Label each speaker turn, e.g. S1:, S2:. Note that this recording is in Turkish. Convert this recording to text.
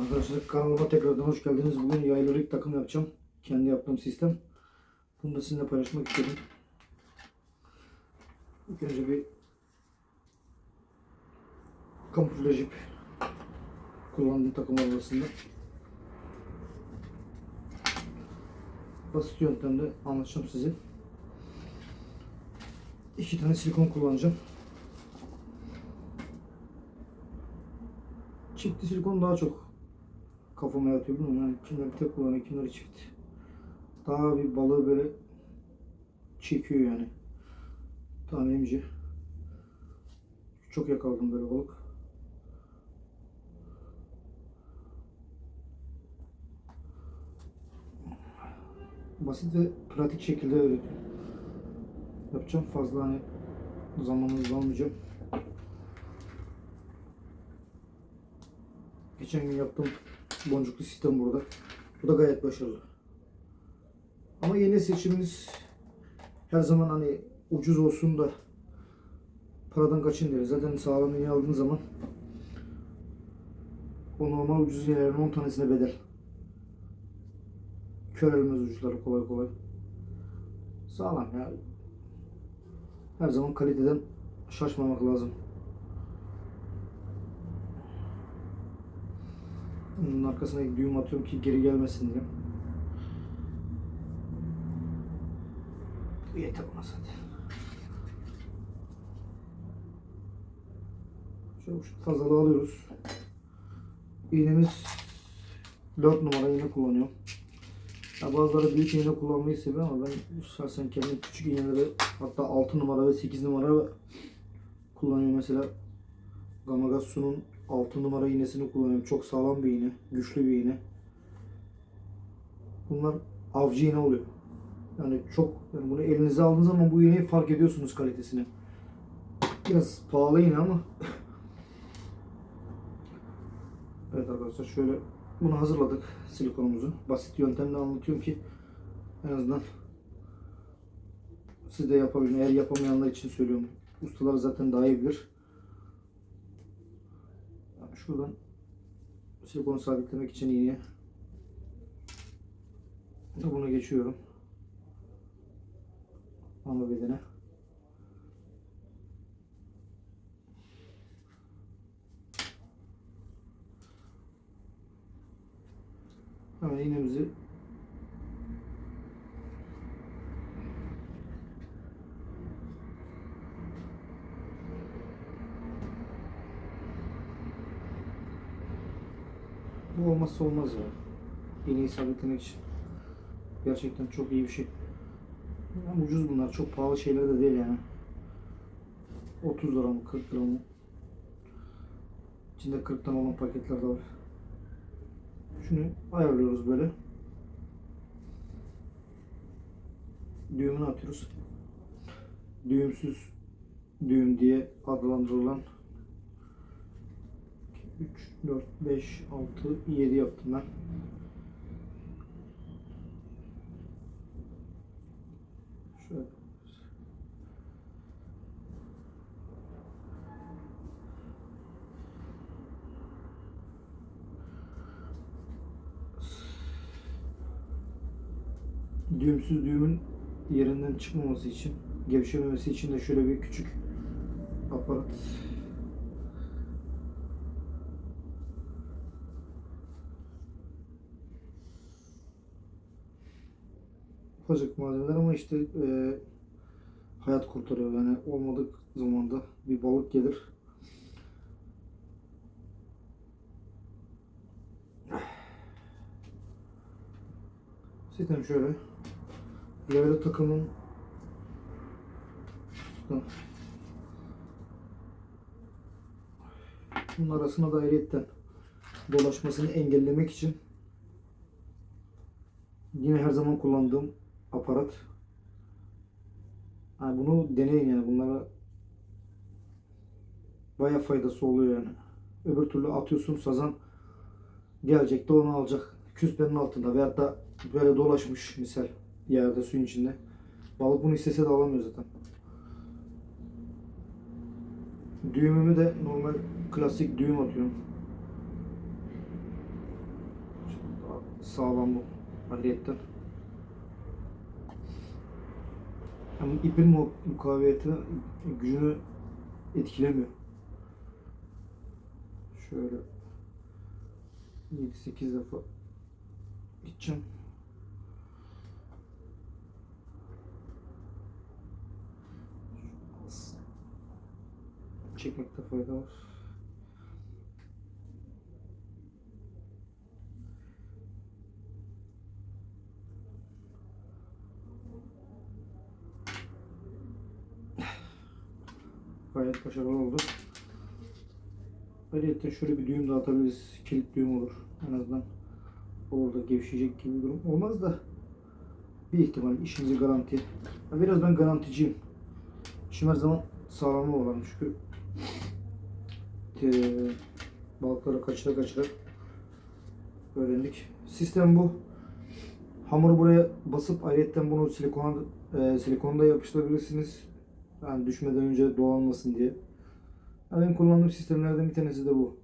S1: Arkadaşlar kanalıma tekrardan hoş geldiniz. Bugün yaylı rig takım yapacağım. Kendi yaptığım sistem. Bunu da sizinle paylaşmak istedim. İlk önce bir kamuflaj ip kullandığım takım arasında. Basit yöntemde anlatacağım size. İki tane silikon kullanacağım. Çiftli silikon daha çok kafama yatıyor bilmiyorum yani kimler tek kullanıyor kimler çift. Daha bir balığı böyle çekiyor yani. Tahminimce. Çok yakaladım böyle balık. Basit ve pratik şekilde öğretiyorum. Yapacağım fazla hani zamanınızı almayacağım. Geçen gün yaptığım boncuklu sistem burada. Bu da gayet başarılı. Ama yeni seçimimiz her zaman hani ucuz olsun da paradan kaçın deriz. Zaten sağlam iğne aldığın zaman o normal ucuz iğnelerin 10 tanesine bedel. Körelmez uçları kolay kolay. Sağlam ya. Her zaman kaliteden şaşmamak lazım. Bunun arkasına düğüm atıyorum ki geri gelmesin diye. Yeter ona zaten. Şöyle şu fazlalığı alıyoruz. İğnemiz 4 numara iğne kullanıyorum. Ya bazıları büyük iğne kullanmayı seviyor ama ben şahsen kendim küçük iğneleri hatta 6 numara ve 8 numara kullanıyorum mesela Gamagatsu'nun 6 numara iğnesini kullanıyorum. Çok sağlam bir iğne. Güçlü bir iğne. Bunlar avcı iğne oluyor. Yani çok yani bunu elinize aldığınız zaman bu iğneyi fark ediyorsunuz kalitesini. Biraz pahalı iğne ama Evet arkadaşlar şöyle bunu hazırladık silikonumuzu. Basit yöntemle anlatıyorum ki en azından siz de yapabilin. Eğer yapamayanlar için söylüyorum. Ustalar zaten daha iyi bilir. Şuradan silikonu sabitlemek için iğneye bunu geçiyorum. Ana bedene. Hemen iğnemizi Bu olmazsa olmaz ya. İğneyi sabitlemek için. Gerçekten çok iyi bir şey. Ama ucuz bunlar. Çok pahalı şeyler de değil yani. 30 lira mı 40 lira mı? İçinde 40 tane olan paketler de var. Şunu ayarlıyoruz böyle. Düğümünü atıyoruz. Düğümsüz düğüm diye adlandırılan 3, 4, 5, 6, 7 yaptım ben. Şöyle. Düğümsüz düğümün yerinden çıkmaması için, gevşememesi için de şöyle bir küçük aparat ufacık malzemeler ama işte e, hayat kurtarıyor. Yani olmadık zamanda bir balık gelir. Sistem şöyle. Yaylı takımın bunun arasına da ayrıyetten dolaşmasını engellemek için yine her zaman kullandığım aparat. Yani bunu deneyin yani bunlara baya faydası oluyor yani. Öbür türlü atıyorsun sazan gelecek de onu alacak. Küspenin altında veyahut da böyle dolaşmış misal yerde suyun içinde. Balık bunu istese de alamıyor zaten. Düğümümü de normal klasik düğüm atıyorum. sağlam bu ayrıyetten. Ama ipin mu mukaviyeti gücünü etkilemiyor. Şöyle 7-8 defa gideceğim. Çekmekte fayda var. Gayet başarılı oldu. Ayrıca şöyle bir düğüm de atabiliriz. Kilit düğüm olur. En azından orada gevşeyecek gibi bir durum olmaz da bir ihtimal işimizi garanti. Biraz ben garanticiyim. İşim her zaman sağlamı olan çünkü eee, balıkları kaçıra kaçıra öğrendik. Sistem bu. Hamuru buraya basıp ayrıca bunu silikona, eee silikonda yapıştırabilirsiniz. Yani düşmeden önce doğalmasın diye. Ya benim kullandığım sistemlerden bir tanesi de bu.